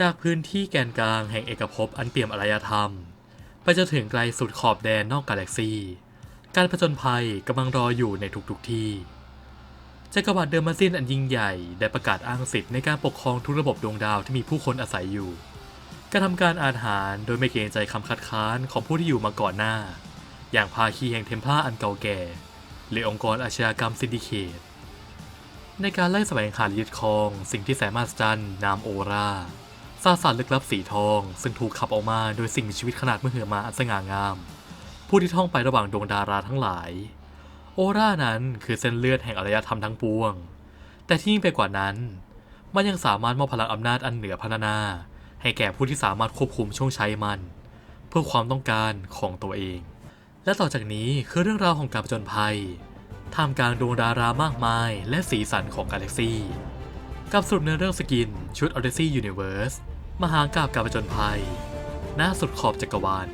จากพื้นที่แกนกลางแห่งเอกภพอันเปี่ยมอารยธรรม ไปจนถึงไกลสุดขอบแดนนอกกาแล็กซี การผจญภัยกำลังรออยู่ในทุกๆที่จักรวรรดิเดอร์มาซินอันยิ่งใหญ่ได้ประกาศอ้างสิทธิ์ในการปกครองทุกระบบดวงดาวที่มีผู้คนอาศัยอยู่การทำการอาหารโดยไม่เกรงใจคำคัดค้านของผู้ที่อยู่มาก่อนหน้า อย่างภาคีแห่งเทมพลาอันเก่าแก่ หรือองค์กรอาชญากรรมซินดิเคต ในการไล่แสวงหาละยึดครอง สิ่งที่แสนมหัศจรรย์นามโอราซาสารลึกลับสีทอง ซึ่งถูกขับออกมาโดยสิ่งมีชีวิตขนาดมหึมาอันสง่างาม ผู้ที่ท่องไประหว่างดวงดาราทั้งหลาย โอรานั้นคือเส้นเลือดแห่งอารยธรรมทั้งปวง แต่ที่ยิ่งไปกว่านั้น มันยังสามารถมอบพลังอำนาจอันเหนือพรรณนา ให้แก่ผู้ที่สามารถควบคุมช่วงใช้มัน เพื่อความต้องการของตัวเอง และต่อจากนี้คือเรื่องราวของการผจญภัย ท่ามกลางดวงดารามากมายและสีสันของกาแล็กซีกับสรุปในเรื่องสกินชุด Odyssey Universe มหากาบการผจญภัย หน้าสุดขอบจักรวาล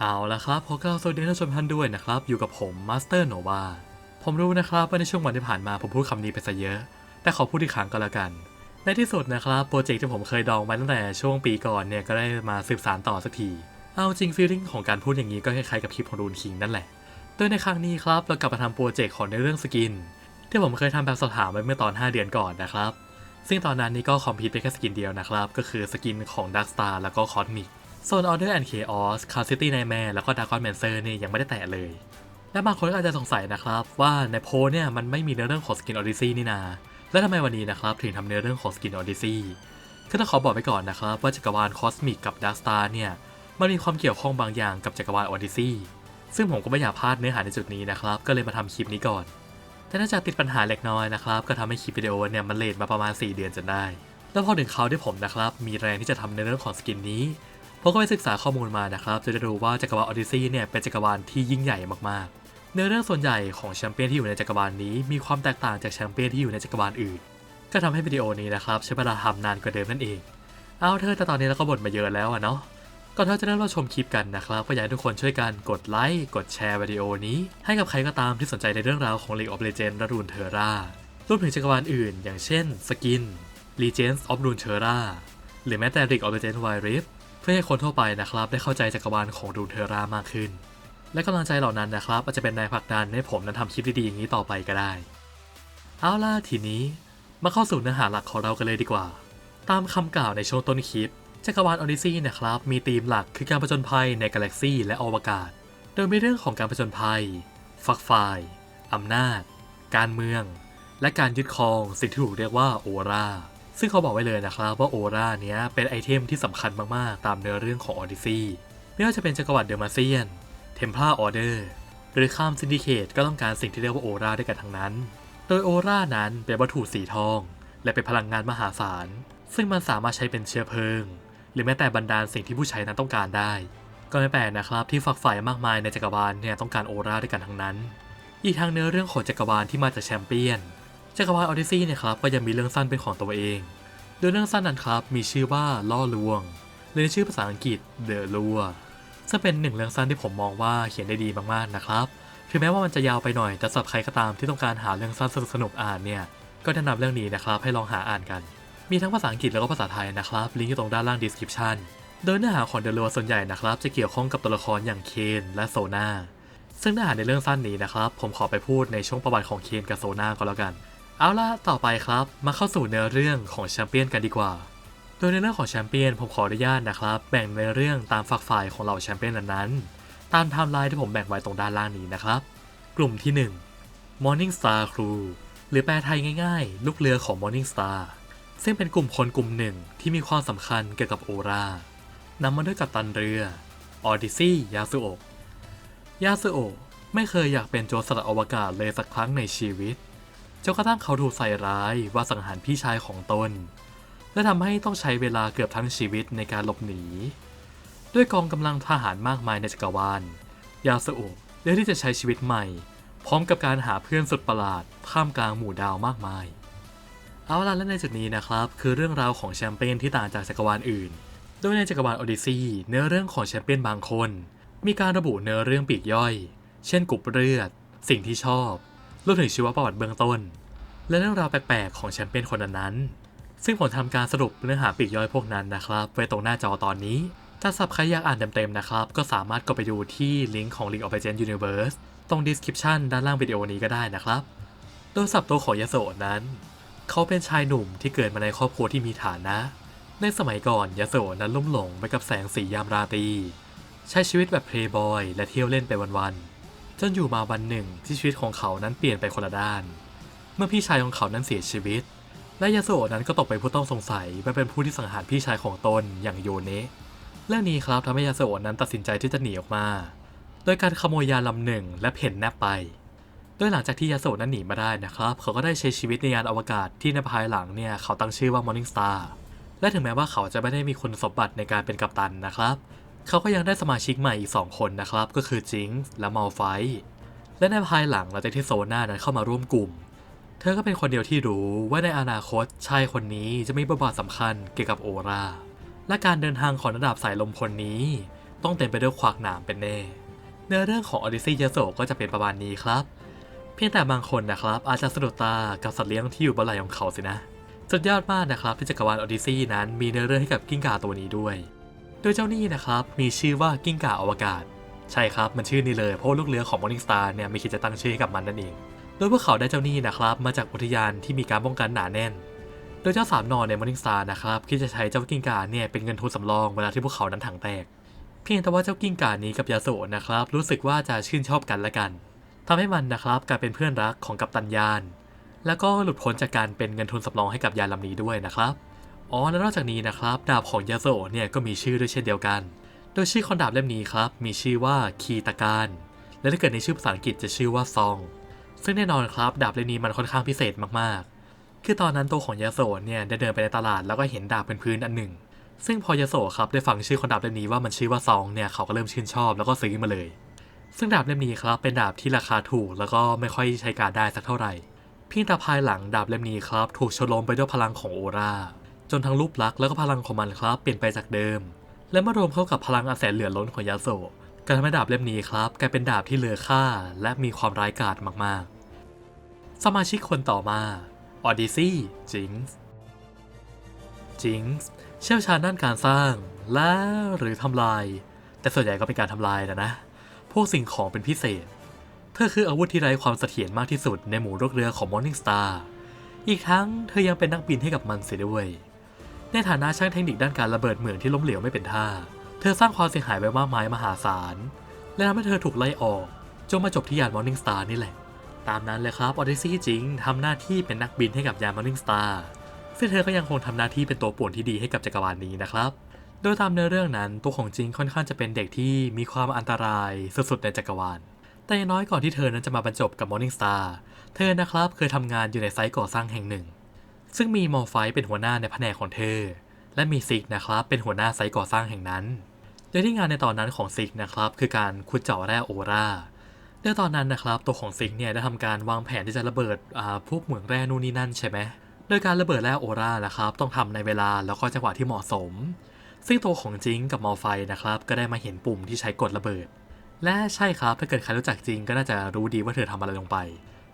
เอาละครับขอกล่าวสวัสดีท่านผู้ชมท่านด้วยนะครับ อยู่กับผมมาสเตอร์โนวาผมรู้นะครับว่าในช่วงวันที่ผ่านมาผมพูดคำนี้ไปซะเยอะ แต่ขอพูดอีกครั้งก็แล้วกัน ในที่สุดนะครับโปรเจกต์ที่ผมเคยดองไว้ตั้งแต่ช่วงปีก่อนเนี่ยก็ได้มาสืบสานต่อสักที เอาจริงฟีลลิ่งของการพูดอย่างนี้ก็คล้ายๆกับคลิปของรูนคิงนั่นแหละ โดยในครั้งนี้ครับเรากลับมาทำโปรเจกต์ของในเรื่องสกิน ที่ผมเคยทำแบบสอบถามไว้เมื่อตอน 5 เดือนก่อนนะครับ ซึ่งตอนนั้นนี่ก็คอมพิวต์ไปแค่สกินเดียวนะครับ ก็คือสกินของ Dark Star แล้วก็ Cosmic ส่วน Order and Chaos Card City Nightmare แล้วก็ Dragon Mancer นี่ยังไม่ได้แตะเลย และบางคนก็อาจจะสงสัยนะครับว่าในโพลเนี่ยมันไม่มีเนื้อเรื่องของสกิน Odyssey นี่นา แล้วทำไมวันนี้นะครับถึงทำเนื้อเรื่องของสกิน Odyssey คือต้องขอบอกไปก่อนนะครับว่าจักรวาล Cosmic กับ Dark Star เนี่ย มันมีความเกี่ยวข้องบางอย่างกับจักรวาล Odyssey ซึ่งผมก็ไม่อยากพลาดเนื้อหาในจุดนี้นะครับก็เลยมาทำคลิปนี้ก่อน แต่น่าจะติดปัญหาเล็กน้อยนะครับก็ทำให้คลิปวิดีโอเนี่ยมันเลทมาประมาณ 4 เดือนจนได้ แล้วพอถึงเขาวที่ผมนะครับมีแรงที่จะทำในเรื่องของสกินนี้ผมก็ไปศึกษาข้อมูลมานะครับจะได้รู้ว่าจักรวาลออดิซี่เนี่ยเป็นจักรวาลที่ยิ่งใหญ่มากๆ เนื้อเรื่องส่วนใหญ่ของแชมเปี้ยนที่อยู่ในจักรวาลนี้ มีความแตกต่างจากแชมเปี้ยนที่อยู่ในจักรวาลอื่น ก็ทำให้วิดีโอนี้นะครับใช้เวลาทำนานกว่าเดิมนั่นเอง เอาเธอะแต่ตอนนี้เราก็บ่นมาเยอะแล้วอะเนาะก่อนที่เราจะเริ่มรับชมคลิปกันนะครับก็อยากให้ทุกคนช่วยกันกดไลค์กดแชร์วิดีโอนี้ ให้กับใครก็ตามที่สนใจในเรื่องราวของ League of Legends และ Runeterra รวมถึงจักรวาลอื่น อย่างเช่น Skin Legends of Runeterra หรือแม้แต่ League of Legends Wild Rift เพื่อให้คนทั่วไปนะครับได้เข้าใจจักรวาลของ Runeterra มากขึ้น และกำลังใจเหล่านั้นนะครับ อาจจะเป็นแรงผลักดันให้ผมนั้นทำคลิปดีๆอย่างนี้ต่อไปก็ได้ เอาล่ะทีนี้มาเข้าสู่เนื้อหาหลักของเรากันเลยดีกว่า ตามคำกล่าวในช่วงต้นคลิปจักรวาลออดิซีนะครับ มีธีมหลักคือการผจญภัยในกาแล็กซีและอวกาศ โดยมีเรื่องของการผจญภัยฝักฝ่ายอำนาจ การเมือง และการยึดครองสิ่งที่ถูกเรียกว่าโอราซึ่งเขาบอกไว้เลยนะครับว่าโอราเนี้ยเป็นไอเทมที่สำคัญมากๆ ตามเนื้อเรื่องของออดิซีไม่ว่าจะเป็นจักรวรรดิเดอร์มาเซียน เทมพลาออเดอร์หรือข้ามซินดิเคตก็ต้องการสิ่งที่เรียกว่าโอราด้วยกันทั้งนั้น โดยโอรานั้นเป็นวัตถุสีทอง และเป็นพลังงานมหาศาล ซึ่งมันสามารถใช้เป็นเชื้อเพลิง หรือแม้แต่บรรดาลสิ่งที่ผู้ใช้นั้นต้องการได้ ก็ไม่แปลกนะครับที่ฝักฝ่ายมากมายในจักรวาลเนี่ยต้องการโอราด้วยกันทั้งนั้น อีกทางเนื้อเรื่องของจักรวาลที่มาจากแชมเปี้ยน จักรวาลออดิซี่เนี่ยครับก็ยังมีเรื่องสั้นเป็นของตัวเองโดยเรื่องสั้นนั้นครับมีชื่อว่าล่อลวงหรือในชื่อภาษาอังกฤษ The Lure ซึ่งเป็นหนึ่งเรื่องสั้นที่ผมมองว่าเขียนได้ดีมากๆนะครับถึงแม้ว่ามันจะยาวไปหน่อยแต่สำหรับใครก็ตามที่ต้องการหาเรื่องสั้นสนุกๆอ่านเนี่ยก็แนะนำเรื่องนี้นะครับให้ลองหาอ่านกัน มีทั้งภาษาอังกฤษแล้วก็ภาษาไทยนะครับลิงก์อยู่ตรงด้านล่าง description โดยเนื้อหาของเดลัวส่วนใหญ่นะครับจะเกี่ยวข้องกับตัวละครอย่างเคนและโซนาซึ่งเนื้อหาในเรื่องสั้นนี้นะครับผมขอไปพูดในช่วงประวัติของเคนกับโซนาก็แล้วกัน เอาล่ะต่อไปครับ มาเข้าสู่เนื้อเรื่องของแชมเปี้ยนกันดีกว่า โดยในเรื่องของแชมเปี้ยนผมขออนุญาตนะครับ แบ่งในเรื่องตามฝักฝ่ายของเหล่าแชมเปี้ยนนั้นๆ ตามไทม์ไลน์ที่ผมแบ่งไว้ตรงด้านล่างนี้นะครับ กลุ่มที่ 1 Morning Star Crew หรือแปลไทยง่ายๆ ลูกเรือของ Morning Star ซึ่งเป็นกลุ่มคนกลุ่มหนึ่งที่มีความสำคัญเกี่ยวกับโอรานำมาด้วยกัปตันเรือออดิซี่ยาสุโอยาสุโอไม่เคยอยากเป็นโจรสลัดอวกาศเลยสักครั้งในชีวิตจนกระทั่งเขาถูกใส่ร้ายว่าสังหารพี่ชายของตน และทำให้ต้องใช้เวลาเกือบทั้งชีวิตในการหลบหนี ด้วยกองกำลังทหารมากมายในจักรวาล ยาสุโอะเลือกที่จะใช้ชีวิตใหม่ พร้อมกับการหาเพื่อนสุดประหลาดท่ามกลางหมู่ดาวมากมาย เอาล่ะและในจุดนี้นะครับ คือเรื่องราวของแชมเปญที่ต่างจากจักรวาลอื่น โดยในจักรวาลโอดิซีเนื้อเรื่องของแชมเปี้ยนบางคน มีการระบุเนื้อเรื่องปีกย่อย เช่นกลุ่มเลือด สิ่งที่ชอบรวมถึงชีวประวัติเบื้องต้น และเรื่องราวแปลกๆของแชมเปี้ยนคนนั้นๆ ซึ่งผมทำการสรุปเนื้อหาปีกย่อยพวกนั้นนะครับไว้ตรงหน้าจอตอนนี้ ถ้าสับใครอยากอ่านเต็มๆนะครับ ก็สามารถกดไปดูที่ลิงก์ของ League of Legends Universe ตรง description ด้านล่างวิดีโอนี้ก็ได้นะครับ โดยสับตัวของยาโสนั้น เขาเป็นชายหนุ่มที่เกิดมาในครอบครัวที่มีฐานะ ในสมัยก่อนยาโสนั้นลุ่มหลงไปกับแสงสียามราตรีใช้ชีวิตแบบเพลย์บอยและเที่ยวเล่นไปวันๆจนอยู่มาวันหนึ่งที่ชีวิตของเขานั้นเปลี่ยนไปคนละด้าน เมื่อพี่ชายของเขานั้นเสียชีวิต และยาโสนั้นก็ตกเป็นผู้ต้องสงสัยไปเป็นผู้ที่สังหารพี่ชายของตนอย่างโยเนะเรื่องนี้ครับทำให้ยาโสนั้นตัดสินใจที่จะหนีออกมา โดยการขโมยยานลำหนึ่งและเพ่นแนบไปโดยหลังจากที่ยาโสนั้นหนีมาได้นะครับ เขาก็ได้ใช้ชีวิตในยานอวกาศที่ในภายหลังเนี่ยเขาตั้งชื่อว่า Morning Star และถึงแม้ว่าเขาจะไม่ได้มีคุณสมบัติในการเป็นกัปตันนะครับ เขาก็ยังได้สมาชิกใหม่อีก 2 คนนะครับ ก็คือจิงส์และมัลไฟและในภายหลังหลังจากที่โซน่านั้นเข้ามาร่วมกลุ่ม ธอก็เป็นคนเดียวที่รู้ว่าในอนาคตชายคนนี้จะมีบทบาทสำคัญเกี่ยวกับโอราและการเดินทางของระดับสายลมคนนี้ ต้องเต็มไปด้วยขวากหนามเป็นแน่ เนื้อเรื่องของออดิซียาโซก็จะเป็นประมาณนี้ครับ เพียงแต่บางคนนะครับ อาจจะสะดุดตากับสัตว์เลี้ยงที่อยู่บนไหล่ของเขาสินะสุดยอดมากนะครับที่จักรวาลออดิซีนั้นมีเนื้อเรื่องให้กับกิ้งก่าตัวนี้ด้วย โดยเจ้านี่นะครับมีชื่อว่ากิ้งก่าอวกาศ ใช่ครับมันชื่อนี้เลยเพราะลูกเรือของ Morning Star เนี่ยไม่คิดจะตั้งชื่อให้กับมันนั่นเอง โดยพวกเขาได้เจ้านี่นะครับมาจากอุทยานที่มีการป้องกันหนาแน่น โดยเจ้าสามนอนใน Morning Star นะครับคิดจะใช้เจ้ากิ้งก่าเนี่ยเป็นเงินทุนสำรองเวลาที่พวกเขานั้นถังแตก เพียงแต่ว่าเจ้ากิ้งก่านี้กับยาโสนะครับรู้สึกว่าจะชื่นชอบกันและกันทำให้มันนะครับกลายเป็นเพื่อนรักของกัปตันยาน แล้วก็หลุดพ้นจากการเป็นเงินทุนสำรองให้กับยานลำนี้ด้วยนะครับอ๋อและนอกจากนี้นะครับดาบของยาโซเนี่ยก็มีชื่อด้วยเช่นเดียวกัน โดยชื่อของดาบเล่มนี้ครับมีชื่อว่าคีตาการและถ้าเกิดในชื่อภาษาอังกฤษจะชื่อว่าซอง ซึ่งแน่นอนครับดาบเล่มนี้มันค่อนข้างพิเศษมากๆ คือตอนนั้นตัวของยาโซเนี่ยได้เดินไปในตลาดแล้วก็เห็นดาบเป็นพื้นอันหนึ่ง ซึ่งพอยาโซครับได้ฟังชื่อของดาบเล่มนี้ว่ามันชื่อว่าซองเนี่ยเขาก็เริ่มชื่นชอบแล้วก็ซื้อมาเลย ซึ่งดาบเล่มนี้ครับเป็นดาบที่ราคาถูกแล้วก็ไม่ค่อยใช้การได้สักเท่าไหร่เพียงแต่ภายหลังดาบเล่มนี้ครับถูกโฉลมไปด้วยพลังของโอราจนทั้งรูปลักษณ์แล้วก็พลังของมันครับเปลี่ยนไปจากเดิม และเมื่อรวมเข้ากับพลังอันแสนเหลือล้นของยาโซก็ทำให้ดาบเล่มนี้ครับกลายเป็นดาบที่เหลือค่า และมีความร้ายกาจมากๆ สมาชิกคนต่อมาออดิซี่จิงส์จิงส์เชี่ยวชาญด้านการสร้างและหรือทำลาย แต่ส่วนใหญ่ก็เป็นการทำลายนะนะ พวกสิ่งของเป็นพิเศษ เธอคืออาวุธที่ไร้ความเสถียรมากที่สุดในหมู่ลูกเรือของ Morning Star อีกทั้งเธอยังเป็นนักบินให้กับมันเสียด้วย ในฐานะช่างเทคนิคด้านการระเบิดเหมืองที่ล้มเหลวไม่เป็นท่า เธอสร้างความเสียหายไว้มากมายมหาศาล และทำให้เธอถูกไล่ออก จนมาจบที่ยาน Morning Star นี่แหละ ตามนั้นเลยครับออดิซี่จริงทำหน้าที่เป็นนักบินให้กับยาน Morning Star ซึ่งเธอก็ยังคงทำหน้าที่เป็นตัวป่วนที่ดีให้กับจักรวาลนี้นะครับ โดยตามเนื้อเรื่องนั้นตัวของจริงค่อนข้างจะเป็นเด็กที่มีความอันตรายสุดๆในจักรวาล แต่น้อยก่อนที่เธอนั้นจะมาบรรจบกับ Morning Star เธอนะครับเคยทำงานอยู่ในไซต์ก่อสร้างแห่งหนึ่ง ซึ่งมีมอร์ไฟเป็นหัวหน้าในแผนกของเธอ และมีซิกนะครับเป็นหัวหน้าไซต์ก่อสร้างแห่งนั้นโดยที่งานในตอนนั้นของซิกนะครับคือการขุดเจาะแร่โอรา โดยตอนนั้นนะครับตัวของซิกเนี่ยได้ทำการวางแผนที่จะระเบิดพวกเหมืองแร่นู่นนี่นั่นใช่ไหมโดยการระเบิดแร่โอรานะครับต้องทำในเวลาแล้วก็จังหวะที่เหมาะสม ซึ่งตัวของจิงกับมอร์ไฟนะครับก็ได้มาเห็นปุ่มที่ใช้กดระเบิด และใช่ครับถ้าเกิดใครรู้จักจิงก็น่าจะรู้ดีว่าเธอทำอะไรลงไป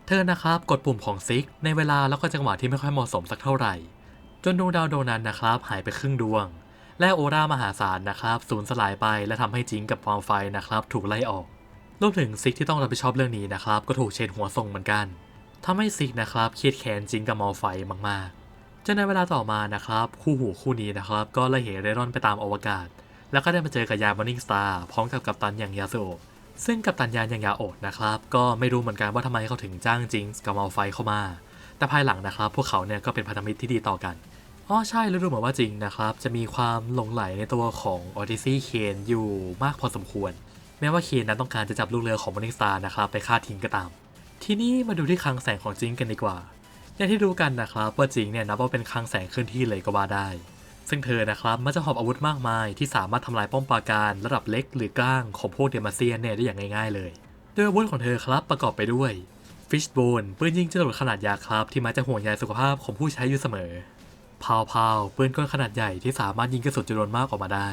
เธอนะครับกดปุ่มของซิกในเวลาแล้วก็จังหวะที่ไม่ค่อยเหมาะสมสักเท่าไหร่ จนดวงดาวดวงนั้นนะครับหายไปครึ่งดวง และโอรามหาศาลนะครับสูญสลายไปและทำให้จิงกับมอร์ไฟนะครับถูกไล่ออก รวมถึงซิกที่ต้องรับผิดชอบเรื่องนี้นะครับ ก็ถูกเชนหัวส่งเหมือนกันทำให้ซิกนะครับเครียดแค้นจิงกับมอร์ไฟมากๆจนในเวลาต่อมานะครับ คู่หูคู่นี้นะครับ ก็ละเหเร่ร่อนไปตามอวกาศ แล้วก็ได้มาเจอกับยาน Morning Star พร้อมกับกัปตันอย่างยาโซซึ่งกัปตันยานอย่างยาโอะนะครับ ก็ไม่รู้เหมือนกันว่าทำไมเขาถึงจ้างจิงส์กับมอร์ไฟเข้ามา แต่ภายหลังนะครับ พวกเขาเนี่ยก็เป็นพันธมิตรที่ดีต่อกันอ๋อใช่แล้วดูเหมือนว่าจริงนะครับ จะมีความหลงไหลในตัวของออดิซี่เคนอยู่มากพอสมควร แม้ว่าเคนนั้นต้องการจะจับลูกเรือของ Morning Star นะครับไปฆ่าทิ้งก็ตาม ทีนี้มาดูที่คลังแสงของจิงกันดีกว่า อย่างที่รู้กันนะครับว่าจิงเนี่ยนับว่าเป็นคลังแสงเคลื่อนที่เลยก็ว่าได้ ซึ่งเธอนะครับมักจะหอบอาวุธมากมาย ที่สามารถทำลายป้อมปราการระดับเล็กหรือกลางของพวกเดมาเซียนเนี่ยได้อย่างง่าย ๆ เลย โดยอาวุธของเธอครับประกอบไปด้วยฟิชโบนปืนยิงจรวดขนาดยาครับที่มักจะห่วงใยสุขภาพของผู้ใช้อยู่เสมอพาวพาวปืนกลขนาดใหญ่ที่สามารถยิงกระสุนจำนวนมากออกมาได้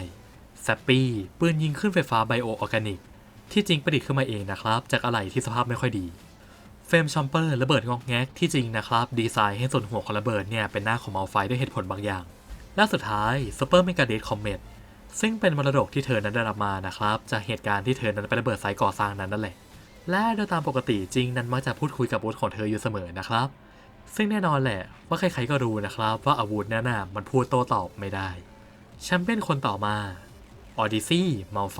แซปปี้ปืนยิงขึ้นไฟฟ้าไบโอออร์แกนิก ที่จริงประดิษฐ์ขึ้นมาเองนะครับ จากอะไหล่ที่สภาพไม่ค่อยดี เฟรมชัมเปอร์ระเบิดงอกแงกที่จริงนะครับ ดีไซน์ให้ส่วนหัวของระเบิดเนี่ยเป็นหน้าของมัลไฟด้วยเหตุผลบางอย่าง และสุดท้ายซูเปอร์เมกาเดทคอมเมตซึ่งเป็นมรดกที่เธอนั้นได้รับมานะครับ จากเหตุการณ์ที่เธอนั้นไประเบิดไซต์ก่อสร้างนั้นนั่นแหละ และโดยตามปกติจริงนั้นมักจะพูดคุยกับอาวุธของเธออยู่เสมอนะครับ ซึ่งแน่นอนแหละว่าใครๆก็รู้นะครับ ว่าอาวุธนั้นน่ะมันพูดโต้ตอบไม่ได้แชมเปี้ยนคนต่อมา ออดิซี่มัลไฟ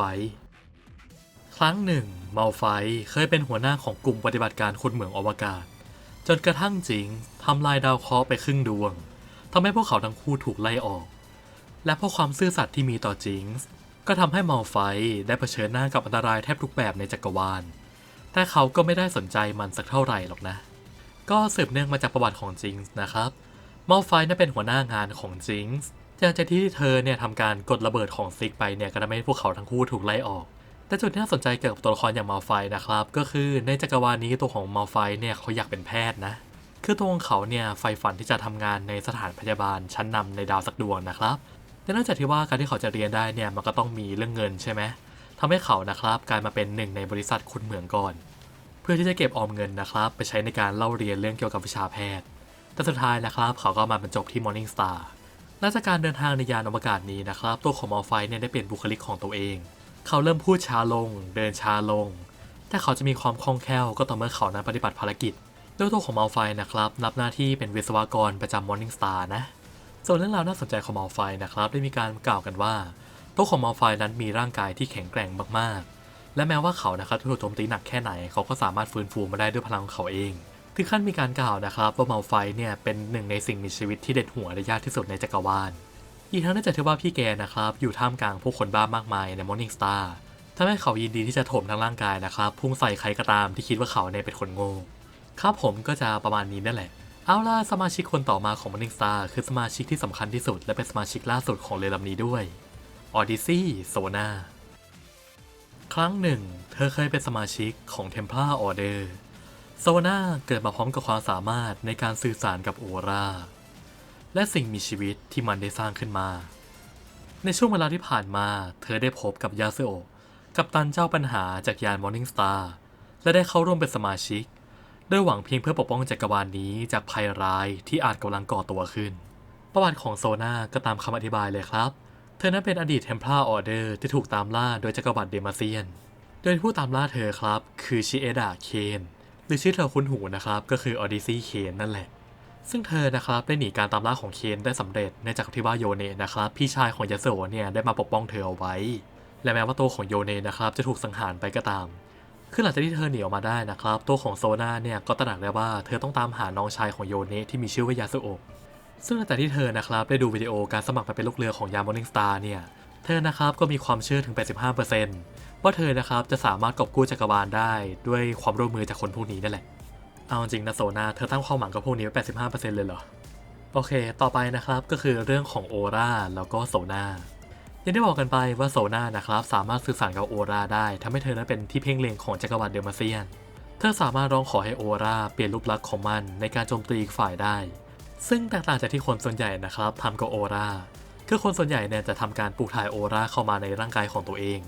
ครั้งหนึ่งมัลไฟเคยเป็นหัวหน้าของกลุ่มปฏิบัติการคนเหมืองอวกาศ จนกระทั่งจิงทำลายดาวเคราะห์ไปครึ่งดวงทำให้พวกเขาทั้งคู่ถูกไล่ออก และเพราะความซื่อสัตย์ที่มีต่อจิงส์ก็ทำให้มัลไฟได้เผชิญหน้ากับอันตรายแทบทุกแบบในจักรวาล แต่เขาก็ไม่ได้สนใจมันสักเท่าไหร่หรอกนะ ก็สืบเนื่องมาจากประวัติของจิงส์นะครับมัลไฟน่ะเป็นหัวหน้างานของจิงส์ จากจากที่เธอเนี่ยทำการกดระเบิดของซิกไปเนี่ยก็ทำให้พวกเขาทั้งคู่ถูกไล่ออก แต่จุดที่น่าสนใจเกี่ยวกับตัวละครอย่างมัลไฟนะครับ ก็คือในจักรวาลนี้ตัวของมัลไฟเนี่ยเขาอยากเป็นแพทย์นะ คือตัวของเขาเนี่ยใฝ่ฝันที่จะทำงานในสถานพยาบาลชั้นนำในดาวสักดวงนะครับ แต่เนื่องจากที่ว่าการที่เขาจะเรียนได้เนี่ยมันก็ต้องมีเรื่องเงินใช่ไหมทำให้เขานะครับกลายมาเป็นหนึ่งในบริษัทคุณเหมืองก่อน เพื่อที่จะเก็บออมเงินนะครับไปใช้ในการเล่าเรียนเรื่องเกี่ยวกับวิชาแพทย์ แต่สุดท้ายนะครับเขาก็มาบรรจบที่ Morning Star หลังจากการเดินทางในยานอวกาศนี้นะครับ ตัวของมอลไฟเนี่ยได้เปลี่ยนบุคลิกของตัวเอง เขาเริ่มพูดช้าลง เดินช้าลง แต่เขาจะมีความคล่องแคล่วก็ต่อเมื่อเขานั้นปฏิบัติภารกิจโดยตัวของมัลไฟนะครับรับหน้าที่เป็นวิศวกรประจำ Morning Star นะ ส่วนเรื่องราวน่าสนใจของมัลไฟนะครับได้มีการกล่าวกันว่า ตัวของมัลไฟนั้นมีร่างกายที่แข็งแกร่งมากๆ และแม้ว่าเขานะครับจะถูกโจมตีหนักแค่ไหนเขาก็สามารถฟื้นฟูมาได้ด้วยพลังของเขาเอง ถึงขั้นมีการกล่าวนะครับว่าเมัลไฟเนี่ยเป็นหนึ่งในสิ่งมีชีวิตที่เด็ดหัวและยากที่สุดในจักรวาล อีกทั้งเนื่องจากที่ว่าพี่แกนะครับอยู่ท่ามกลางผู้คนบ้ามากมายใน Morning Star ทำให้เขายินดีที่จะถมทั้งร่างกายนะครับพุ่งใส่ใครก็ตามที่คิดว่าเขาเนี่ยเป็นคนโง่ครับผมก็จะประมาณนี้นั่นแหละ เอาล่ะสมาชิกคนต่อมาของ Morning Star คือสมาชิกที่สำคัญที่สุด และเป็นสมาชิกล่าสุดของเรือลำนี้ด้วย Odyssey Sona ครั้งหนึ่ง เธอเคยเป็นสมาชิกของ Templar Order โซนาเกิดมาพร้อมกับความสามารถในการสื่อสารกับโอราและสิ่งมีชีวิตที่มันได้สร้างขึ้นมา ในช่วงเวลาที่ผ่านมา เธอได้พบกับยาเซโอกับตันเจ้าปัญหาจากยาน Morning Star และได้เข้าร่วมเป็นสมาชิกโดยหวังเพียงเพื่อปกป้องจักรวาลนนี้จากภัยร้ายที่อาจกำลังก่อตัวขึ้น ประวัติของโซนาก็ตามคำอธิบายเลยครับ เธอนั้นเป็นอดีตเทมเพลาออเดอร์ที่ถูกตามล่าโดยจักรวรรดิเดมาเซียน โดยผู้ตามล่าเธอครับ คือชิเอดะเคน หรือชื่อเธอคุ้นหูนะครับ ก็คือออดิซี่เคนนั่นแหละ ซึ่งเธอนะครับได้หนีการตามล่าของเคนได้สำเร็จเนื่องจากที่ว่าโยเนะนะครับพี่ชายของยาโซเนี่ยได้มาปกป้องเธอเอาไว้ และแม้ว่าตัวของโยเนะนะครับจะถูกสังหารไปก็ตามคือหลังจากที่เธอหนีออกมาได้นะครับ ตัวของโซนาเนี่ยก็ตระหนักได้ว่าเธอต้องตามหาน้องชายของโยเนะที่มีชื่อว่ายาสุโอะซึ่งหลังจากที่เธอนะครับได้ดูวิดีโอการสมัครไปเป็นลูกเรือของยาม Morning Star เนี่ย เธอนะครับก็มีความเชื่อถึง 85% ว่าเธอนะครับจะสามารถกอบกู้จักรวาลได้ด้วยความร่วมมือจากคนพวกนี้นั่นแหละ เอาจริงนะโซนาเธอตั้งความหวังกับพวกนี้ไว้85%เลยเหรอ โอเค ต่อไปนะครับก็คือเรื่องของโอราแล้วก็โซนาอย่างที่บอกกันไปว่าโซนานะครับสามารถสื่อสารกับโอราได้ทำให้เธอนั้นเป็นที่เพ่งเล็งของจักรวรรดิเดมาเซียน เธอสามารถร้องขอให้โอราเปลี่ยนรูปลักษณ์ของมันในการโจมตีอีกฝ่ายได้ ซึ่งแตกต่างจากที่คนส่วนใหญ่นะครับทำกับโอราคือคนส่วนใหญ่เนี่ยจะทำการปลูกถ่ายโอราเข้ามาในร่างกายของตัวเอง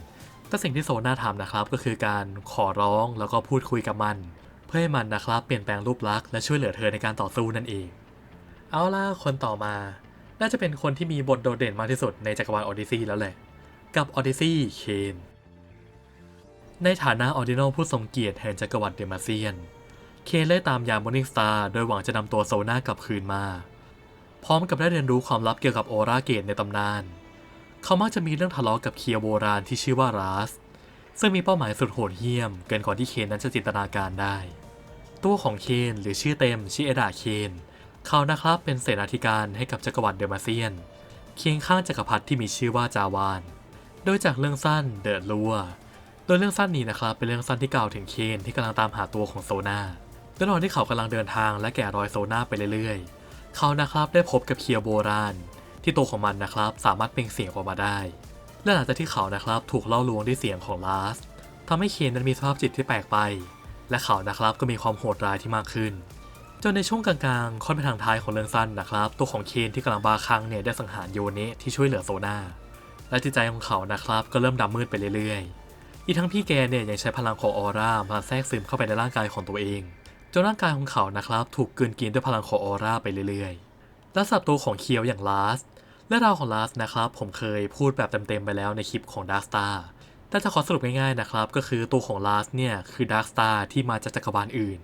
แต่สิ่งที่โซน่าทำนะครับก็คือการขอร้องแล้วก็พูดคุยกับมัน เพื่อให้มันนะครับเปลี่ยนแปลงรูปลักษณ์และช่วยเหลือเธอในการต่อสู้นั่นเอง เอาล่ะคนต่อมา น่าจะเป็นคนที่มีบทโดดเด่นมากที่สุดในจักรวาลออดิซีแล้วแหละ กับออดิซีเคนในฐานะออดิโนผู้ทรงเกียรติแห่งจักรวรรดิเดมาเซียน เคนไล่ตามยาม Morning Star โดยหวังจะนำตัวโซน่ากลับคืนมา พร้อมกับได้เรียนรู้ความลับเกี่ยวกับโอราเกตในตำนาน เขามักจะมีเรื่องทะเลาะกับเคียโบราณที่ชื่อว่าราสซึ่งมีเป้าหมายสุดโหดเหี้ยม เกินกว่าที่เคนนั้นจะจินตนาการได้ ตัวของเคนหรือชื่อเต็มชิเอดะเคนเขานะครับเป็นเสนาธิการให้กับจักรวรรดิเดมาเซียน เคียงข้างจักรพรรดิที่มีชื่อว่าจาวาน โดยจากเรื่องสั้นเดอะลัวโดยเรื่องสั้นนี้นะครับเป็นเรื่องสั้นที่กล่าวถึงเคนที่กำลังตามหาตัวของโซนาระหว่างที่เขากำลังเดินทางและแกะรอยโซนาไปเรื่อยๆ เขานะครับได้พบกับเคียวโบราณ ที่ตัวของมันนะครับสามารถเปล่งเสียงออกมาได้ และหลังจากที่เขานะครับถูกเล่อลวงด้วยเสียงของลาสทำให้เคนนั้นมีสภาพจิตที่แปลกไป และเขานะครับก็มีความโหดร้ายที่มากขึ้น จนในช่วงกลางๆ ค่อนไปทางท้ายของเรื่องสั้นนะครับ ตัวของเคนที่กำลังบาคลั่งเนี่ยได้สังหารโยเนะที่ช่วยเหลือโซนาและจิตใจของเขานะครับก็เริ่มดำมืดไปเรื่อยๆ อีกทั้งพี่แกเนี่ยยังใช้พลังของออร่ามาแทรกซึมเข้าไปในร่างกายของตัวเองจนร่างกายของเขานะครับถูกกลืนกินด้วยพลังของออร่าไปเรื่อยๆ และสับตัวของเคียวอย่างลาสและราวของลาสนะครับผมเคยพูดแบบเต็มๆไปแล้วในคลิปของดาร์สตาร์แต่จะขอสรุปง่ายๆนะครับ ก็คือตัวของลาสเนี่ยคือดาร์ s สตาร์ที่มาจากจักรวาลอื่น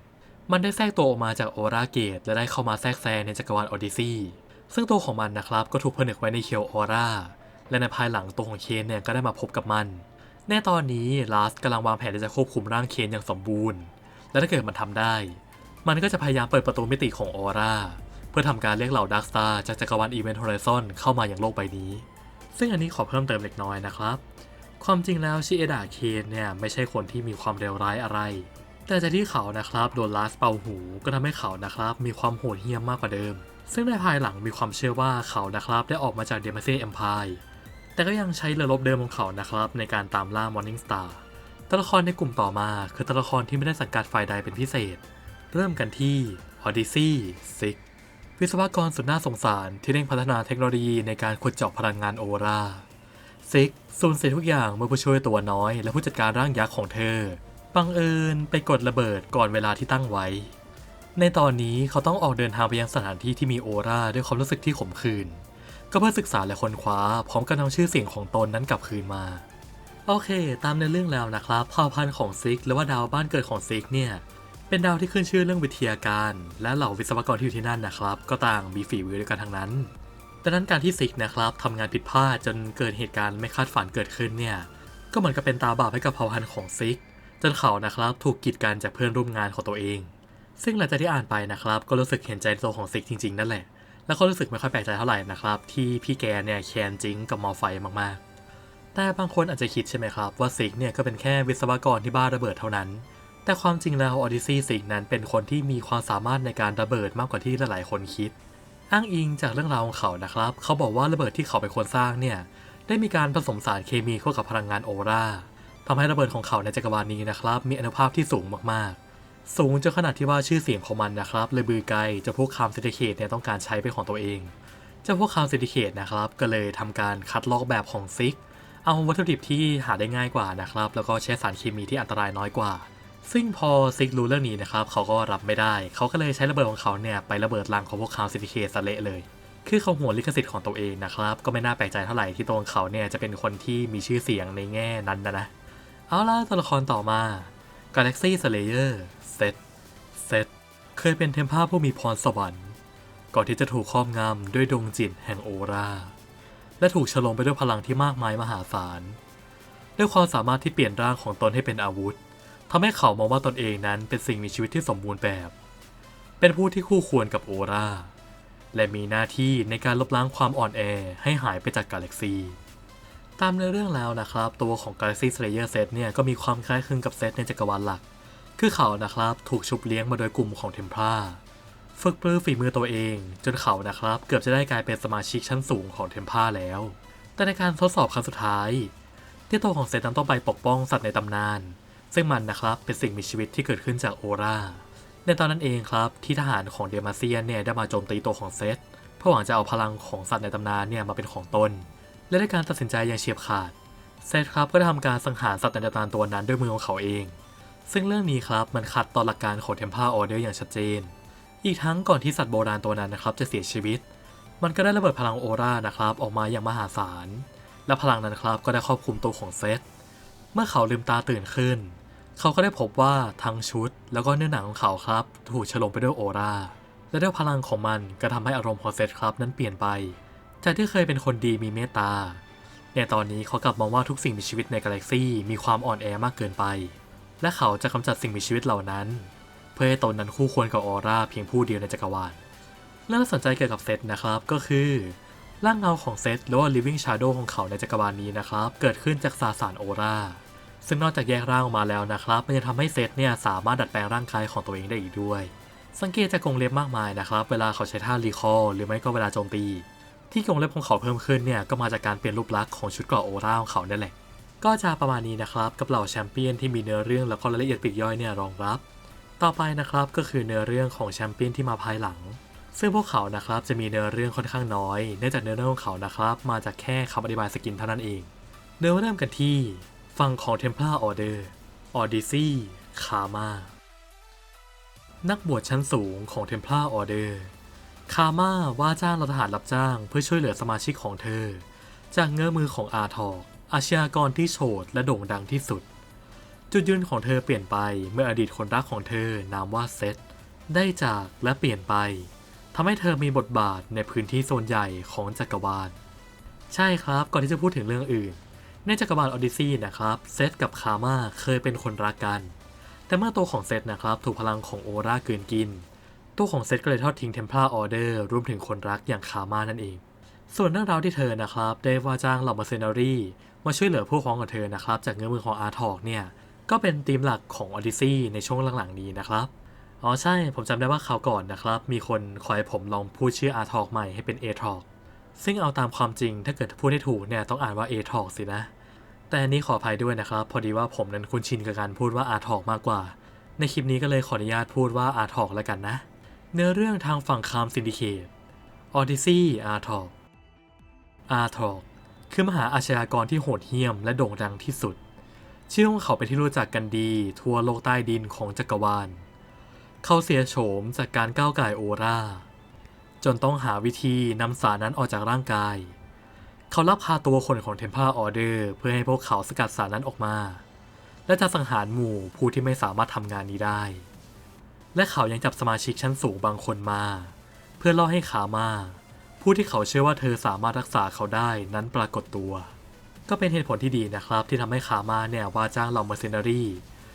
มันได้แทรกตัวออกมาจากออราเกตและได้เข้ามาแทรกแซงในจักรวาลออดิซีซึ่งตัวของมันนะครับก็ถูกผนึกไว้ในเคียวออร่าและในภายหลังตัวของเคนเนี่ยก็ได้มาพบกับมัน แน่ตอนนี้ลาสกำลังวางแผนที่จะควบคุมร่างเคนอย่างสมบูรณ์ และถ้าเกิดมันทำได้ มันก็จะพยายามเปิดประตูมิติของออร่าเพื่อทำการเรียกเหล่าดาร์ s สตาร์จากจักรวาลอีเวนต์ฮอริซอนเข้ามาอย่างโลกใบนี้ ซึ่งอันนี้ขอเพิ่มเติมเล็กน้อยนะครับ ความจริงแล้วชิเอดะเคนเนี่ยไม่ใช่คนที่มีความเลวร้ายอะไร แต่จากที่เขานะครับโดนลาสเป่าหูก็ทำให้เขานะครับมีความโหดเหี้ยมมากกว่าเดิม ซึ่งในภายหลังมีความเชื่อว่าเขานะครับได้ออกมาจากเดม a ซีเอ็มพายแต่ก็ยังใช้เรือรบเดิมของเขานะครับในการตามล่ามอร์นิ่งสตาร์ตัวละครในกลุ่มต่อมาคือตัวละครที่ไม่ได้สังกัดฝ่ายใดเป็นพิเศษ เริ่มกันที่ Odyssey 6 วิศวกรสุดน่าสงสารที่เร่งพัฒนาเทคโนโลยีในการขุดเจาะพลังงานโอราซิกสูญเสียทุกอย่างเมื่อผู้ช่วยตัวน้อย และผู้จัดการร่างยักษ์ของเธอ บังเอิญไปกดระเบิดก่อนเวลาที่ตั้งไว้ ในตอนนี้เขาต้องออกเดินทางไปยังสถานที่ที่มีโอราด้วยความรู้สึกที่ขมขื่นก็เพื่อศึกษาและค้นคว้าพร้อมกับนำชื่อเสียงของตนนั้นกลับคืนมา โอเค ตามในเรื่องแล้วนะครับเผ่าพันธุ์ของซิก หรือว่าดาวบ้านเกิดของซิกเนี่ย เป็นดาวที่ขึ้นชื่อเรื่องวิทยาการ และเหล่าวิศวกรที่อยู่ที่นั่นนะครับ ก็ต่างมีฝีมือด้วยกันทั้งนั้นดังนั้นการที่ซิกนะครับทำงานผิดพลาดจนเกิดเหตุการณ์ไม่คาดฝันเกิดขึ้นเนี่ยก็เหมือนกับเป็นตาบาปให้กับเผ่าพันธุ์ของซิก จนเขานะครับถูกกีดกันจากเพื่อนร่วมงานของตัวเอง ซึ่งหลังจากที่อ่านไปนะครับ ก็รู้สึกเห็นใจตัวของซิกจริง ๆ นั่นแหละ แล้วก็รู้สึกไม่ค่อยแปลกใจเท่าไหร่นะครับ ที่พี่แกเนี่ยแคนจริงกับมอไฟมากๆ แต่บางคนอาจจะคิดใช่ไหมครับว่าซิกเนี่ยก็เป็นแค่วิศวกรที่บ้าระเบิดเท่านั้น แต่ความจริงแล้วออดิซี่ซิกนั้นเป็นคนที่มีความสามารถในการระเบิดมากกว่าที่หลายๆคนคิด อ้างอิงจากเรื่องราวของเขานะครับ เขาบอกว่าระเบิดที่เขาเป็นคนสร้างเนี่ยได้มีการผสมสารเคมีเข้ากับพลังงานโอราทำให้ระเบิดของเขาในจักรวาลนี้นะครับ มีอนุภาพที่สูงมากๆ สูงจนขนาดที่ว่าชื่อเสียงของมันนะครับเลยบือไกลจนพวกคามเซติเคตเนี่ยต้องการใช้เป็นของตัวเองจ้าพวกคามซิติเคตนะครับก็เลยทำการคัดลอกแบบของซิก เอาวัตถุดิบที่หาได้ง่ายกว่านะครับ แล้วก็ใช้สารเคมีที่อันตรายน้อยกว่า ซึ่งพอซิกรู้เรื่องนี้นะครับเขาก็รับไม่ได้ เขาก็เลยใช้ระเบิดของเขาเนี่ยไประเบิดรังของพวกคาวซิติเคสเละเลย คือเขาหัวลิขสิทธิ์ของตัวเองนะครับ ก็ไม่น่าแปลกใจเท่าไหร่ที่ตัวของเขาเนี่ยจะเป็นคนที่มีชื่อเสียงในแง่นั้นนะนะเอาล่ะตัวละครต่อมา Galaxy Slayer เซตเซตเคยเป็นเทมเพลผู้มีพรสวรรค์ก่อนที่จะถูกครอบงำด้วยดวงจิตแห่งโอราและถูกฉลองไปด้วยพลังที่มากมายมหาศาลด้วยความสามารถที่เปลี่ยนร่างของตนให้เป็นอาวุธ ทำให้เขามองว่าตนเองนั้นเป็นสิ่งมีชีวิตที่สมบูรณ์แบบ เป็นผู้ที่คู่ควรกับโอราและมีหน้าที่ในการลบล้างความอ่อนแอให้หายไปจากกาแล็กซี ตามในเรื่องแล้วนะครับ ตัวของ Galaxy Slayer Set เนี่ยก็มีความคล้ายคลึงกับเซตในจักรวาลหลัก คือเขานะครับถูกชุบเลี้ยงมาโดยกลุ่มของเทมพลาฝึกปรือฝีมือตัวเอง จนเขานะครับ เกือบจะได้กลายเป็นสมาชิกชั้นสูงของเทมพลาแล้ว แต่ในการทดสอบครั้งสุดท้ายที่ตัวของเซตนั้นต้องไปปกป้องสัตว์ในตำนาน ซึ่งมันนะครับเป็นสิ่งมีชีวิตที่เกิดขึ้นจากโอราในตอนนั้นเองครับที่ทหารของเดมาเซียนเนี่ยได้มาโจมตีตัวของเซตเพื่อหวังจะเอาพลังของสัตว์ในตำนานเนี่ยมาเป็นของตน และในการตัดสินใจอย่างเฉียบขาดเซตครับก็ได้ทำการสังหารสัตว์ในตำนานตัวนั้นด้วยมือของเขาเอง ซึ่งเรื่องนี้ครับมันขัดต่อหลักการของเทมเพลออเดอร์อย่างชัดเจน อีกทั้งก่อนที่สัตว์โบราณตัวนั้นนะครับจะเสียชีวิต มันก็ได้ระเบิดพลังโอรานะครับออกมาอย่างมหาศาลและพลังนั้นครับก็ได้ครอบคลุมตัวของเซตเมื่อเขาลืมตาตื่นขึ้น เขาก็ได้พบว่าทั้งชุดแล้วก็เนื้อหนังของเขาครับ ถูกฉลมไปด้วยโอราและด้วยพลังของมันก็ทำให้อารมณ์ของเซตครับนั้นเปลี่ยนไป จากที่เคยเป็นคนดีมีเมตตา ในตอนนี้เขากลับมองว่าทุกสิ่งมีชีวิตในกาแล็กซี่มีความอ่อนแอมากเกินไป และเขาจะกำจัดสิ่งมีชีวิตเหล่านั้น เพื่อให้ตนนั้นคู่ควรกับออร่าเพียงผู้เดียวในจักรวาลเรื่องน่าสนใจเกี่ยวกับเซตนะครับก็คือร่างเงาของเซตหรือว่า living shadow ของเขาในจักรวาลนี้นะครับ เกิดขึ้นจากสาสารโอรา ซึ่งนอกจากแยกร่างออกมาแล้วนะครับ มันยังทำให้เซตเนี่ยสามารถดัดแปลงร่างกายของตัวเองได้อีกด้วย สังเกตจากกรงเล็บมากมายนะครับ เวลาเขาใช้ท่ารีคอลหรือไม่ก็เวลาโจมตี ที่กรงเล็บของเขาเพิ่มขึ้นเนี่ยก็มาจากการเปลี่ยนรูปลักษณ์ของชุดเกราะโอราของเขาเนั่นแหละ ก็จะประมาณนี้นะครับกับเหล่าแชมเปี้ยนที่มีเนื้อเรื่องแล้วก็รายละเอียดปลีกย่อยเนี่ยรองรับ ต่อไปนะครับก็คือเนื้อเรื่องของแชมเปี้ยนที่มาภายหลัง ซึ่งพวกเขานะครับจะมีเนื้อเรื่องค่อนข้างน้อย เนื่องจากเนื้อเรื่องของเขานะครับมาจากแค่คำอธิบายสกินเท่านั้นเองเริ่มเริ่มกันที่ ฝั่งของ Templar Order Odyssey Karma นักบวชชั้นสูงของ Templar Order คามาว่าจ้างเราทหารรับจ้างเพื่อช่วยเหลือสมาชิกของเธอ จากเงื้อมือของอาทอกอาชญากรที่โฉดและโด่งดังที่สุด จุดยืนของเธอเปลี่ยนไปเมื่ออดีตคนรักของเธอนามว่าเซตได้จากและเปลี่ยนไปทำให้เธอมีบทบาทในพื้นที่โซนใหญ่ของจักรวาล ใช่ครับก่อนที่จะพูดถึงเรื่องอื่น ในจักรวาลออดิซีนะครับเซตกับคาม่าเคยเป็นคนรักกัน แต่เมื่อตัวของเซตนะครับถูกพลังของโอราเกินกิน ตัวของเซตก็เลยทอดทิ้งเทมเพลาออเดอร์รวมถึงคนรักอย่างคาม่านั่นเอง ส่วนเรื่องราวที่เธอนะครับได้ว่าจ้างเหล่ามาเซนารีมาช่วยเหลือผู้ครองของเธอนะครับจากเงื้อมือของอาร์ทอกเนี่ยก็เป็นธีมหลักของออดิซีในช่วงหลังๆนี้นะครับอ๋อใช่ผมจำได้ว่าคราวก่อนนะครับมีคนคอยผมลองพูดชื่ออาร์ทอกใหม่ให้เป็นเอทอก ซึ่งเอาตามความจริงถ้าเกิดพูดให้ถูกเนี่ยต้องอ่านว่าเอทอกสินะ แต่อันนี้ขออภัยด้วยนะครับ พอดีว่าผมนั้นคุ้นชินกับการพูดว่าอาร์ทอกมากกว่า ในคลิปนี้ก็เลยขออนุญาตพูดว่าอาร์ทอกแล้วกันนะ เนื้อเรื่องทางฝั่งคามซินดิเคตออดิซีอาร์ทอกอาร์ทอกคือมหาอาชญากรที่โหดเหี้ยมและโด่งดังที่สุด ชื่อของเขาเป็นที่รู้จักกันดี ทั่วโลกใต้ดินของจักรวาล เขาเสียโฉมจากการก้าวไก่ายโอรา จนต้องหาวิธีนำสารนั้นออกจากร่างกาย เขาลักพาตัวคนของเทมเพลออเดอร์เพื่อให้พวกเขาสกัดสารนั้นออกมา และจะสังหารหมู่ผู้ที่ไม่สามารถทำงานนี้ได้ และเขายังจับสมาชิกชั้นสูงบางคนมา เพื่อล่อให้ขามาผู้ที่เขาเชื่อว่าเธอสามารถรักษาเขาได้นั้นปรากฏตัว ก็เป็นเหตุผลที่ดีนะครับ ที่ทำให้ขามาเนี่ยว่าจ้างเหล่าเมอร์เซนารี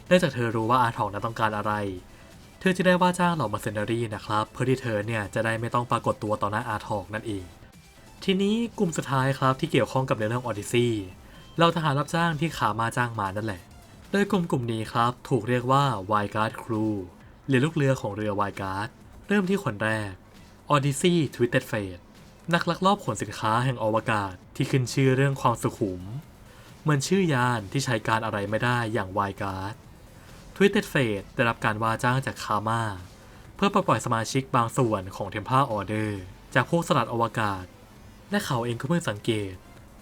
เนื่องจากเธอรู้ว่าอาทองนั้นต้องการอะไร เธอจะได้ว่าจ้างเหล่ามอร์เซนารีนะครับ เพื่อที่เธอเนี่ยจะได้ไม่ต้องปรากฏตัวต่อหน้าอาทองนั่นเอง ทีนี้กลุ่มสุดท้ายครับที่เกี่ยวข้องกับเรื่องออดิซีเราทหารรับจ้างที่ขามาจ้างมานั่นแหละ โดยกลุ่มกลุ่มนี้ครับถูกเรียกว่า w i การ์ดครูหรือลูกเรือของเรือ w i การ์ดเริ่มที่คนแรก Odyssey Twisted Fate นักลักลอบขนสินค้าแห่งอวกาศที่ขึ้นชื่อเรื่องความสุขุม เหมือนชื่อยานที่ใช้การอะไรไม่ได้อย่าง w i การ์ด Twisted Fate ได้รับการว่าจ้างจากคามาเพื่อปล่อยสมาชิกบางส่วนของ Templar Order จากพวกสลัดอวกาศ และเขาเองก็เพิ่งสังเกต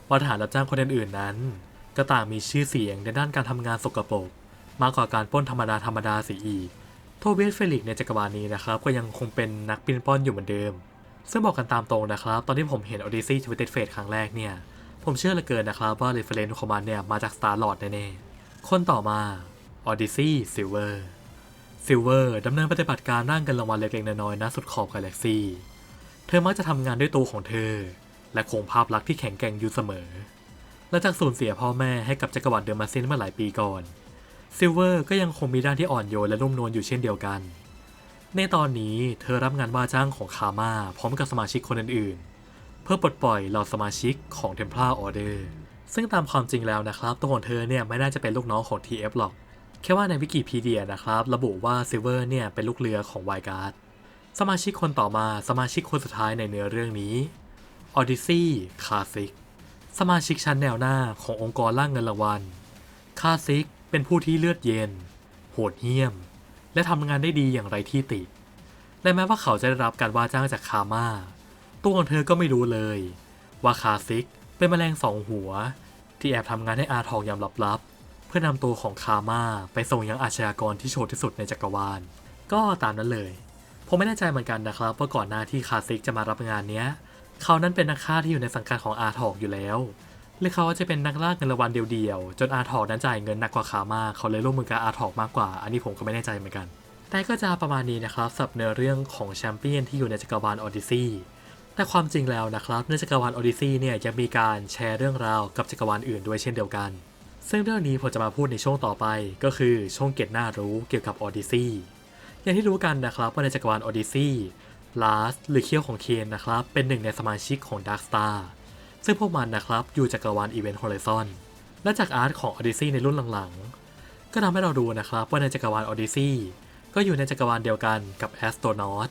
ว่าทหารรับจ้างคนอื่นๆนั้น ก็ต่างมีชื่อเสียงในด้านการทำงานสกปรกมากกว่าการป้นธรรมดาธรรมดาเสียอีก โทเบียสเฟลิกในจักรวาลนี้นะครับ ก็ยังคงเป็นนักปิ้นป้อนอยู่เหมือนเดิม ซึ่งบอกกันตามตรงนะครับ ตอนที่ผมเห็น Odyssey Twisted Fate ครั้งแรกเนี่ย ผมเชื่อเหลือเกินนะครับว่า reference ของมันเนี่ยมาจาก Star Lord แน่ๆ คนต่อมา Odyssey Silver Silver ดำเนินปฏิบัติการร่างกันรางวัลเล็กๆน้อยๆณสุดขอบกาแล็กซี่ เธอมักจะทำงานด้วยตัวของเธอ และคงภาพลักษณ์ที่แข็งแกร่งอยู่เสมอและจากสูญเสียพ่อแม่ให้กับจักรวรรดิเดอร์มาซินเมื่อหลายปีก่อนซิลเวอร์ก็ยังคงมีด้านที่อ่อนโยนและนุ่มนวลอยู่เช่นเดียวกัน ในตอนนี้เธอรับงานว่าจ้างของคาม่าพร้อมกับสมาชิกคนอื่นๆ เพื่อปลดปล่อยเหล่าสมาชิกของ Templar Order ซึ่งตามความจริงแล้วนะครับ ตัวของเธอเนี่ยไม่น่าจะเป็นลูกน้องของ TF หรอก แค่ว่าในวิกิพีเดียนะครับ ระบุว่าซิลเวอร์เนี่ยเป็นลูกเรือของไวการ์ดสมาชิกคนต่อมาสมาชิกคนสุดท้ายในเนื้อเรื่องนี้ Odyssey c l a s s i c สมาชิกชั้นแนวหน้าขององค์กรล่างเงินรางวัลคาซิกเป็นผู้ที่เลือดเย็น โหดเหี้ยม และทำงานได้ดีอย่างไรที่ติ และแม้ว่าเขาจะได้รับการว่าจ้างจากคาม่าตัวของเธอก็ไม่รู้เลย ว่าคาซิกเป็นแมลงสองหัว ที่แอบทำงานให้อาทองยามลับๆ เพื่อนำตัวของคาม่าไปส่งยังอาชญากรที่โชดที่สุดในจักรวาล ก็ตามนั้นเลยผมไม่แน่ใจเหมือนกันนะครับว่าก่อนหน้าที่คาซิกจะมารับงานเนี้ย เขานั้นเป็นนักฆ่าที่อยู่ในสังกัดของอาทอกอยู่แล้วหรือเขาจะเป็นนักล่าเงินรางวัลเดียวๆ จนอาทอกนั้นจ่ายเงินหนักกว่าขามาเขาเลยร่วมมือกับอาทอกมากกว่า อันนี้ผมก็ไม่แน่ใจเหมือนกัน แต่ก็จะประมาณนี้นะครับสับเนื้อเรื่องของแชมเปี้ยนที่อยู่ในจักรวาลออดิซีแต่ความจริงแล้วนะครับในจักรวาลออดิซีเนี่ยยังมีการแชร์เรื่องราวกับจักรวาลอื่นด้วยเช่นเดียวกัน ซึ่งเรื่องนี้ผมจะมาพูดในช่วงต่อไป ก็คือช่วงเก็ตหน้ารู้เกี่ยวกับออดิซีอย่างที่รู้กันนะครับว่าในจักรวาลออดิซีลาสหรือเคี้ยวของเคนนะครับ เป็นหนึ่งในสมาชิกของ Dark Star ซึ่งพวกมันนะครับอยู่จักรวาล Event Horizon และจากอาร์ตของ Odyssey ในรุ่นหลังๆ ก็ทำให้เราดูนะครับว่าในจักรวาล Odyssey ก็อยู่ในจักรวาลเดียวกันกับ Astronaut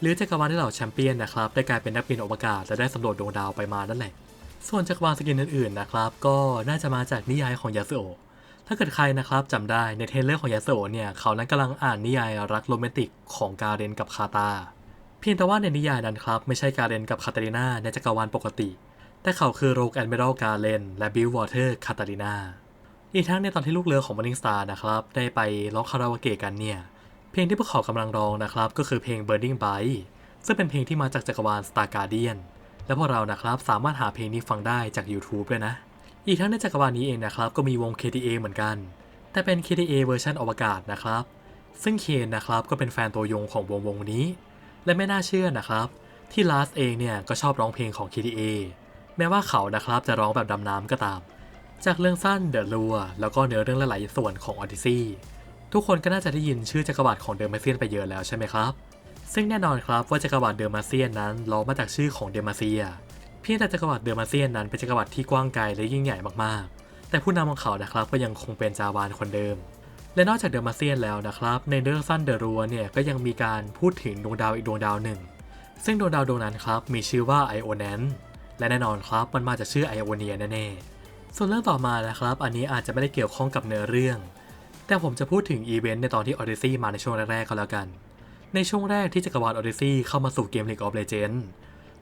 หรือจักรวาลที่เหล่าแชมเปี้ยนนะครับได้กลายเป็นนักบินอวกาศและได้สำรวจดวงดาวไปมานั่นแหละ ส่วนจักรวาลสกินอื่นๆนะครับ ก็น่าจะมาจากนิยายของยาสโอถ้าเกิดใครนะครับจำได้ในเทเลอร์ของยาโซเนี่ยเขานั้นกำลังอ่านนิยายรักโรแมนติกของการเรนกับคาตา เพียงแต่ว่าในนิยายนั้นครับ ไม่ใช่การเรนกับคาตาลินาในจักรวาลปกติ แต่เขาคือโรกแอนเมรัลการเลนและบิลวอเตอร์คาตาลินาอีกทั้งในตอนที่ลูกเรือของมอร์นิงสตาร์นะครับได้ไปร้องคาราโอเกะกันเนี่ยเพลงที่พวกเขากำลังร้องนะครับก็คือเพลง Burning Bright ซึ่งเป็นเพลงที่มาจากจักรวาล Star Guardian และพวกเรานะครับสามารถหาเพลงนี้ฟังได้จาก YouTube ด้วยนะ อีกทั้งในจักรวาลนี้เองนะครับ ก็มีวง KTA เหมือนกัน แต่เป็น KTA เวอร์ชันอวกาศนะครับ ซึ่งเคนนะครับก็เป็นแฟนตัวยงของวงวงนี้ และไม่น่าเชื่อนะครับ ที่ลาสเองเนี่ยก็ชอบร้องเพลงของ KTA แม้ว่าเขานะครับจะร้องแบบดำน้ำก็ตาม จากเรื่องสั้น The Lure แล้วก็เนื้อเรื่องหลายๆส่วนของ Odyssey ทุกคนก็น่าจะได้ยินชื่อจักรวรรดิของเดอร์มาเซียนไปเยอะแล้วใช่ไหมครับ ซึ่งแน่นอนครับว่าจักรวรรดิเดอร์มาเซียนนั้นล้อมาจากชื่อของเดอร์มาเซีย เพียงแต่จักรวรรดิเดอร์มาเซียนนั้นเป็นจักรวรรดิที่กว้างไกลและยิ่งใหญ่มากๆ แต่ผู้นำของเขานะครับก็ยังคงเป็นจาวานคนเดิม และนอกจากเดอร์มาเซียนแล้วนะครับ ในเรื่องสั้นเดอรัวเนี่ยก็ยังมีการพูดถึงดวงดาวอีกดวงดาวหนึ่ง ซึ่งดวงดาวดวงนั้นครับมีชื่อว่าไอโอแนนและแน่นอนครับมันมาจากชื่อไอโอเนียแน่ๆส่วนเรื่องต่อมานะครับ อันนี้อาจจะไม่ได้เกี่ยวข้องกับเนื้อเรื่อง แต่ผมจะพูดถึงอีเวนต์ในตอนที่ Odyssey มาในช่วงแรกๆก็แล้วกัน ในช่วงแรกที่จักรวาล Odyssey เข้ามาสู่เกม League of Legends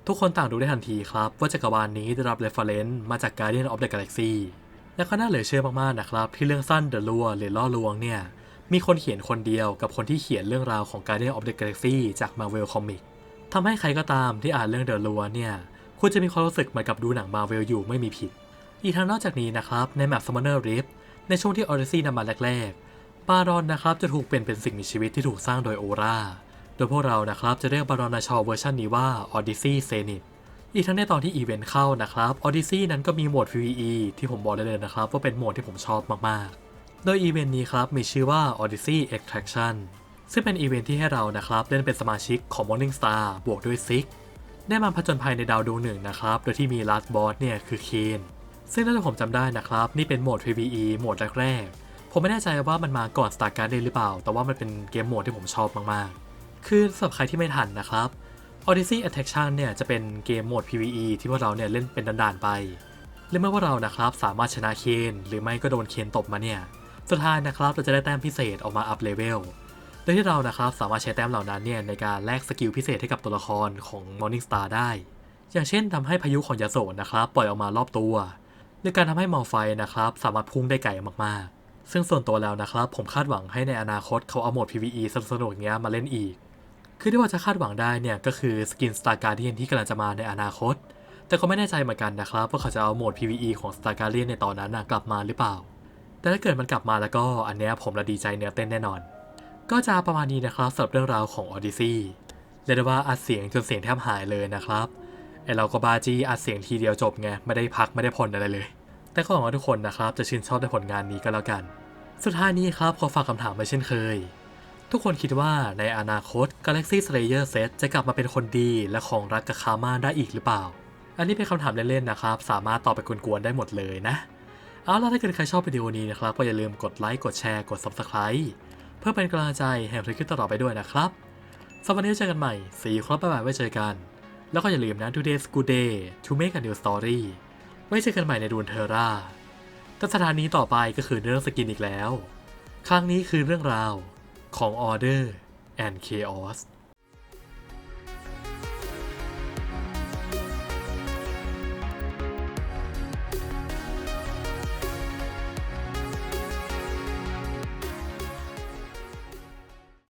ทุกคนต่างรู้ได้ทันทีครับ ว่าจักรวาลนี้ได้รับ reference มาจาก Guardian of the Galaxy และก็น่าเหลือเชื่อมากๆนะครับ ที่เรื่องสั้น The Lure หรือล่อลวงเนี่ย มีคนเขียนคนเดียวกับคนที่เขียนเรื่องราวของ Guardian of the Galaxy จาก Marvel Comics ทำให้ใครก็ตามที่อ่านเรื่อง The Lure เนี่ยคุณจะมีความรู้สึกเหมือนกับดูหนัง Marvel อยู่ไม่มีผิด อีกทั้งนอกจากนี้นะครับในแมป Summoner Rift ในช่วงที่ Odyssey นำมาแรกๆบารอนนะครับจะถูกเปลี่ยนเป็นสิ่งมีชีวิตที่ถูกสร้างโดยโอรา โดยพวกเรานะครับจะเรียกบารอนาชอเวอร์ชันนี้ว่า Odyssey Zenith อีกทั้งในตอนที่อีเวนต์เข้านะครับ Odyssey นั้นก็มีโหมด PvE ที่ผมบอกได้เลยนะครับ ว่าเป็นโหมดที่ผมชอบมากๆ โดยอีเวนต์นี้ครับมีชื่อว่า Odyssey Extraction ซึ่งเป็นอีเวนต์ที่ให้เรานะครับเล่นเป็นสมาชิกของ Morning Star บวกด้วยซิกได้มาผจญภัยในดาวดวงหนึ่งนะครับ โดยที่มีลัสบอสเนี่ยคือเคนซึ่งถ้าผมจำได้นะครับ นี่เป็นโหมด PvE โหมดแรกๆ ผมไม่แน่ใจว่ามันมาก่อน Star Garden หรือเปล่า แต่ว่ามันเป็นเกมโหมดที่ผมชอบมากๆ คือสำหรับใครที่ไม่ทันนะครับ Odyssey Attraction เนี่ยจะเป็นเกมโหมด PvE ที่พวกเราเนี่ยเล่นเป็นด่านๆไปและเมื่อพวกเรานะครับสามารถชนะเคนหรือไม่ก็โดนเคนตบมาเนี่ยสุดท้ายนะครับเราจะได้แต้มพิเศษออกมาอัพเลเวลโดยที่เรานะครับสามารถใช้แต้มเหล่านั้นเนี่ยในการแลกสกิลพิเศษให้กับตัวละครของ Morning Star ได้ อย่างเช่นทำให้พายุของยาโสนะครับปล่อยออกมารอบตัวหรือการทำให้มอลไฟนะครับสามารถพุ่งได้ไกลมากๆ ซึ่งส่วนตัวแล้วนะครับผมคาดหวังให้ในอนาคตเขาเอาโหมด PVE สนุกๆอย่างเงี้ยมาเล่นอีก คือที่ว่าจะคาดหวังได้เนี่ยก็คือสกิน Star Guardian ที่กำลังจะมาในอนาคต แต่ก็ไม่แน่ใจเหมือนกันนะครับว่าเขาจะเอาโหมด PVE ของ Star Guardian ในตอนนั้นนะกลับมาหรือเปล่า แต่ถ้าเกิดมันกลับมาแล้วก็อันเนี้ยผมละดีใจเนื้อเต้นแน่นอน ก็จะประมาณนี้นะครับสำหรับเรื่องราวของ Odyssey เรียกได้ว่าอัดเสียงจนเสียงแทบหายเลยนะครับไอเราก็บาจีอัดเสียงทีเดียวจบไงไม่ได้พักไม่ได้ผ่อนอะไรเลย แต่ก็หวังว่าทุกคนนะครับจะชื่นชอบในผลงานนี้ก็แล้วกัน สุดท้ายนี้ครับขอฝากคำถามไว้เช่นเคย ทุกคนคิดว่าในอนาคต Galaxy Slayer Set จะกลับมาเป็นคนดีและของรักกับคาม่าได้อีกหรือเปล่า อันนี้เป็นคำถามเล่นๆนะครับ สามารถตอบไปกวนๆได้หมดเลยนะ เอาล่ะถ้าเกิดใครชอบวิดีโอนี้นะครับ ก็อย่าลืมกดไลค์กดแชร์กด Subscribe เพื่อเป็นกำลังใจให้คลิปต่อไปด้วยนะครับสำหรับวันนี้เจอกันใหม่สีครับบ๊ายบายไว้เจอกัน แล้วก็อย่าลืมนะ today's good day to make a new story ไว้เจอกันใหม่ในดูนเทอร่าแต่สถานีต่อไปก็คือเรื่องสกินอีกแล้ว ครั้งนี้คือเรื่องราว ของ Order and Chaos